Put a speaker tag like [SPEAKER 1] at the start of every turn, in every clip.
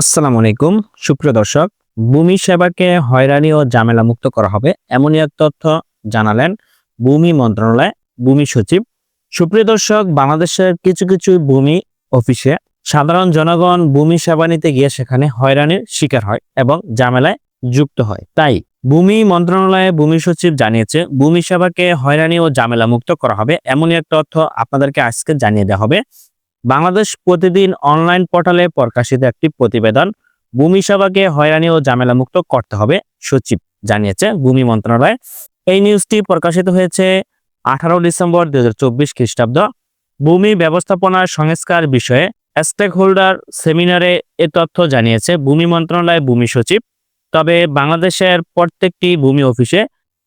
[SPEAKER 1] আসসালামু আলাইকুম। সুপ্রিয় দর্শক, ভূমি সেবাকে হয়রানি ও ঝামেলা মুক্ত করা হবে এমনই এক তথ্য জানালেন ভূমি মন্ত্রণালয় ভূমি সচিব। সুপ্রিয় দর্শক, বাংলাদেশের কিছু কিছু ভূমি অফিসে সাধারণ জনগণ ভূমি সেবা নিতে গিয়ে সেখানে হয়রানির শিকার হয় এবং ঝামেলায় যুক্ত হয়। তাই ভূমি মন্ত্রণালয়ে ভূমি সচিব জানিয়েছে, ভূমি সেবাকে হয়রানি ও ঝামেলা মুক্ত করা হবে এমনই এক তথ্য আপনাদেরকে আজকে জানিয়ে দেওয়া হবে। বাংলাদেশ প্রতিদিন অনলাইন পোর্টালে প্রকাশিত একটি প্রতিবেদন ভূমি সভাকে হয়রানি ও ঝামেলা মুক্ত করতে হবে সচিব জানিয়েছে ভূমি মন্ত্রণালয়। এই নিউজটি প্রকাশিত হয়েছে আঠারো ডিসেম্বর দুই হাজার চব্বিশ খ্রিস্টাব্দ। ভূমি ব্যবস্থাপনার সংস্কার বিষয়ে স্টেক হোল্ডার সেমিনারে এ তথ্য জানিয়েছে ভূমি মন্ত্রণালয় ভূমি সচিব। তবে বাংলাদেশের প্রত্যেকটি ভূমি অফিসে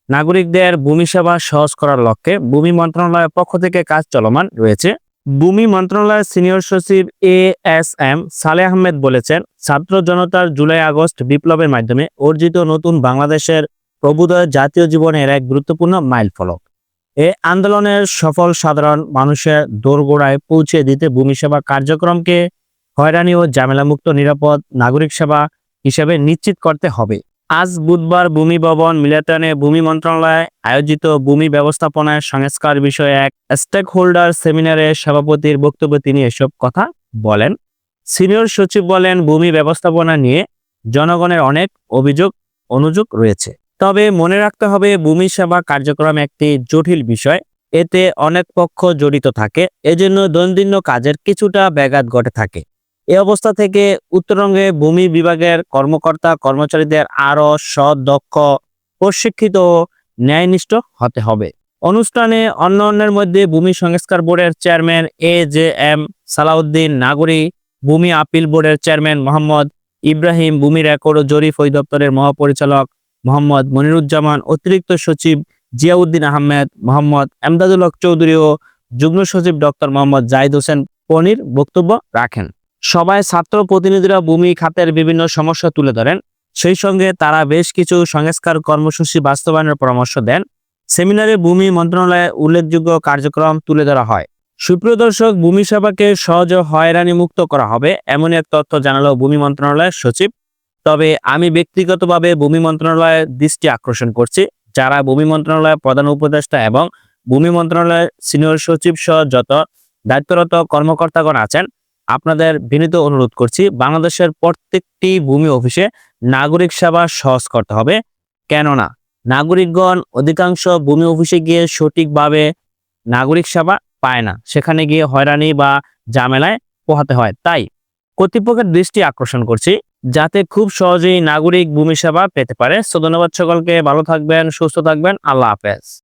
[SPEAKER 1] নাগরিকদের ভূমি সেবা সহজ করার লক্ষ্যে ভূমি মন্ত্রণালয়ের পক্ষ থেকে কাজ চলমান রয়েছে। ভূমি মন্ত্রণালয়ের সিনিয়র সচিব এ এস এম সালে আহমেদ বলেছেন, ছাত্র জনতার জুলাই আগস্ট বিপ্লবের মাধ্যমে অর্জিত নতুন বাংলাদেশের প্রবুদয় জাতীয় জীবনের এক গুরুত্বপূর্ণ মাইল ফলক এ আন্দোলনের সফল সাধারণ মানুষের দোরগোড়ায় পৌঁছে দিতে ভূমি সেবা কার্যক্রমকে হয়রানি ও ঝামেলামুক্ত নিরাপদ নাগরিক সেবা হিসেবে নিশ্চিত করতে হবে। আজ বুধবার ভূমি ভবন মিলাতনে ভূমি মন্ত্রণালয় আয়োজিত ভূমি ব্যবস্থাপনায় সংস্কার বিষয়ে এক স্টেক হোল্ডার সেমিনারে সভাপতির বক্তব্যে তিনি এসব কথা বলেন। সিনিয়র সচিব বলেন, ভূমি ব্যবস্থাপনা নিয়ে জনগণের অনেক অভিযোগ, অনুযোগ রয়েছে। তবে মনে রাখতে হবে, ভূমি সেবা কার্যক্রম একটি জটিল বিষয়। এতে অনেক পক্ষ জড়িত থাকে। এজন্য দৈনন্দিন কাজের কিছুটা ব্যাঘাত ঘটে থাকে। এই অবস্থা থেকে উত্তরঙ্গে ভূমি বিভাগের কর্মকর্তা, কর্মচারীদের আরও সদক্ষ, প্রশিক্ষিত ও ন্যায়নিষ্ঠ হতে হবে। অনুষ্ঠানে অন্যান্যের মধ্যে ভূমি সংস্কার বোর্ডের chairman A J M Salahuddin Nagri ভূমি আপিল বোর্ডের চেয়ারম্যান মোহাম্মদ ইব্রাহিম, ভূমি রেকর্ড ও জরিপ অধিদপ্তরের মহাপরিচালক মোহাম্মদ মনিরুজ্জামান, অতিরিক্ত সচিব জিয়াউদ্দিন আহমেদ, মোহাম্মদ এমদাদুল হক চৌধুরী ও যুগ্ম সচিব ডক্টর মোহাম্মদ জাহিদ হোসেন পনির বক্তব্য রাখেন। সবাই ছাত্র প্রতিনিধিরা ভূমি, খাতের বিভিন্ন সমস্যা তুলে ধরেন। সেই সঙ্গে তারা বেশ কিছু সংস্কার কর্মসূচি বাস্তবায়নের পরামর্শ দেন। সেমিনারে ভূমি মন্ত্রণালয়ে উল্লেখযোগ্য কার্যক্রম তুলে ধরা হয়। সুপ্রিয় দর্শক, ভূমি সেবাকে সহজ হয়রানি মুক্ত করা হবে এমন এক তথ্য জানালো ভূমি মন্ত্রণালয়ের সচিব। তবে আমি ব্যক্তিগতভাবে ভূমি মন্ত্রণালয়ের দৃষ্টি আকর্ষণ করছি। যারা ভূমি মন্ত্রণালয়ের প্রধান উপদেষ্টা এবং ভূমি মন্ত্রণালয়ের সিনিয়র সচিব সহ যত দায়িত্বরত কর্মকর্তাগণ আছেন আপনাদের বিনীত অনুরোধ করছি, বাংলাদেশের প্রত্যেকটি ভূমি অফিসে নাগরিক সেবা সহজ করতে হবে। কেননা, নাগরিকগণ অধিকাংশ ভূমি অফিসে গিয়ে সঠিকভাবে নাগরিক সেবা পায় না। সেখানে গিয়ে হয়রানি বা ঝামেলায় পোহাতে হয়। তাই কর্তৃপক্ষের দৃষ্টি আকর্ষণ করছি, যাতে খুব সহজেই নাগরিক ভূমি সেবা পেতে পারে। সো, ধন্যবাদ সকলকে। ভালো থাকবেন, সুস্থ থাকবেন। আল্লাহ হাফেজ।